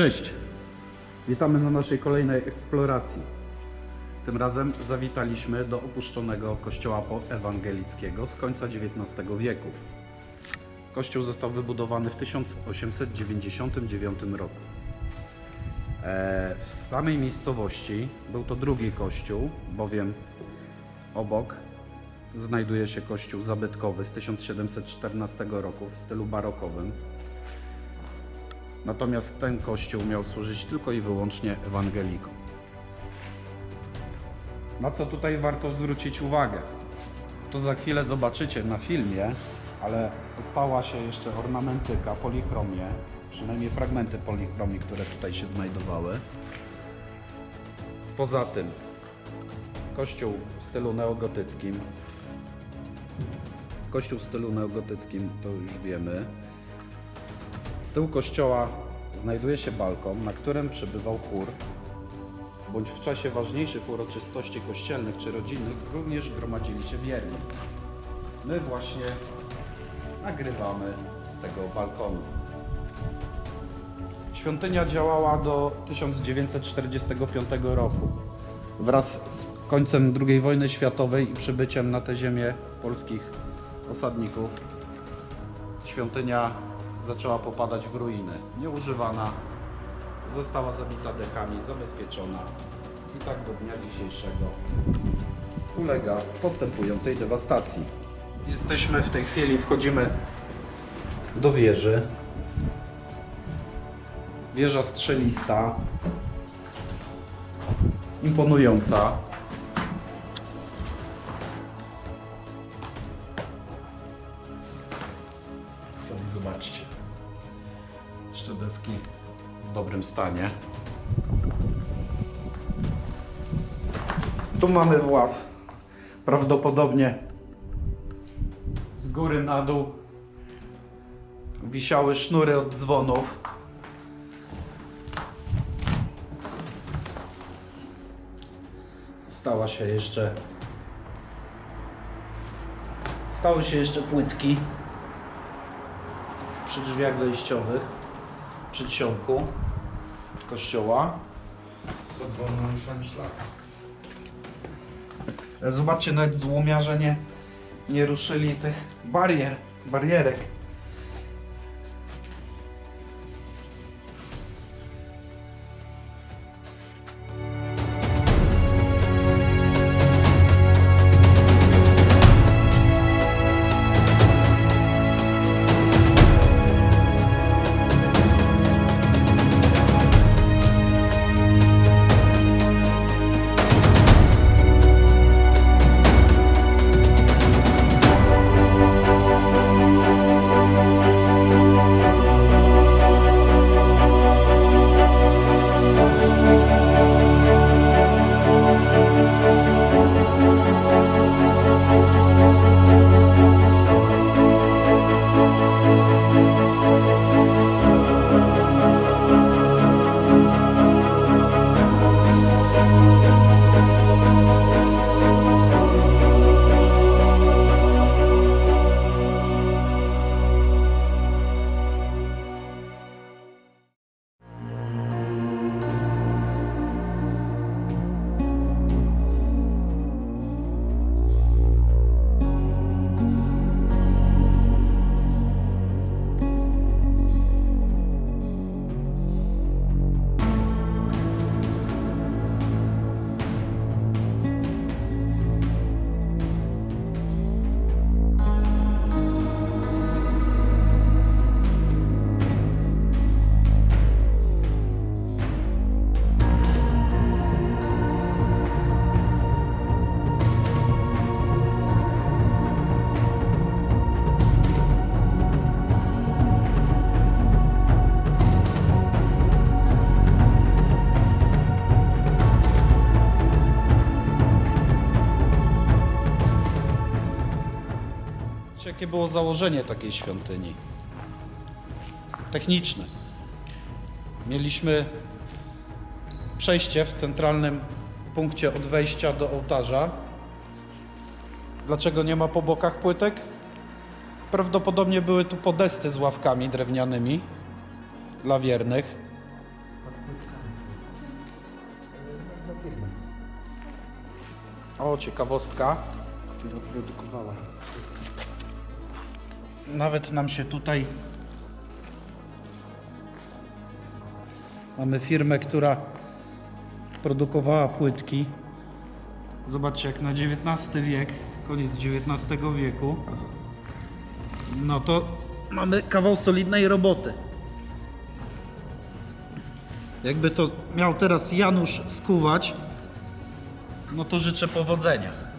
Cześć! Witamy na naszej kolejnej eksploracji. Tym razem zawitaliśmy do opuszczonego kościoła ewangelickiego z końca XIX wieku. Kościół został wybudowany w 1899 roku. E, W samej miejscowości był to drugi kościół, bowiem obok znajduje się kościół zabytkowy z 1714 roku w stylu barokowym. Natomiast ten kościół miał służyć tylko i wyłącznie ewangelikom. Na co tutaj warto zwrócić uwagę? To za chwilę zobaczycie na filmie, ale ostała się jeszcze ornamentyka, polichromie, przynajmniej fragmenty polichromii, które tutaj się znajdowały. Poza tym kościół w stylu neogotyckim. Kościół w stylu neogotyckim to już wiemy. Z tyłu kościoła znajduje się balkon, na którym przebywał chór, bądź w czasie ważniejszych uroczystości kościelnych czy rodzinnych również gromadzili się wierni. My właśnie nagrywamy z tego balkonu. Świątynia działała do 1945 roku. Wraz z końcem II wojny światowej i przybyciem na tę ziemię polskich osadników świątynia zaczęła popadać w ruiny. Nieużywana, została zabita dechami, zabezpieczona i tak do dnia dzisiejszego ulega postępującej dewastacji. Jesteśmy w tej chwili, wchodzimy do wieży. Wieża strzelista, imponująca. Sami zobaczcie. Jeszcze deski w dobrym stanie. Tu mamy włas. Prawdopodobnie z góry na dół wisiały sznury od dzwonów. Stała się jeszcze stały się jeszcze płytki przy drzwiach wejściowych, przy trzonku kościoła. Już na szlak. Zobaczcie, nawet złomiarze nie, nie ruszyli tych barier, barierek. Było założenie takiej świątyni? Techniczne. Mieliśmy przejście w centralnym punkcie od wejścia do ołtarza. Dlaczego nie ma po bokach płytek? Prawdopodobnie były tu podesty z ławkami drewnianymi dla wiernych. O, ciekawostka. która produkowała. Nawet nam się tutaj. Mamy firmę, która produkowała płytki. Zobaczcie, jak na XIX wiek, koniec XIX wieku, no to mamy kawał solidnej roboty. Jakby to miał teraz Janusz skuwać, no to życzę powodzenia.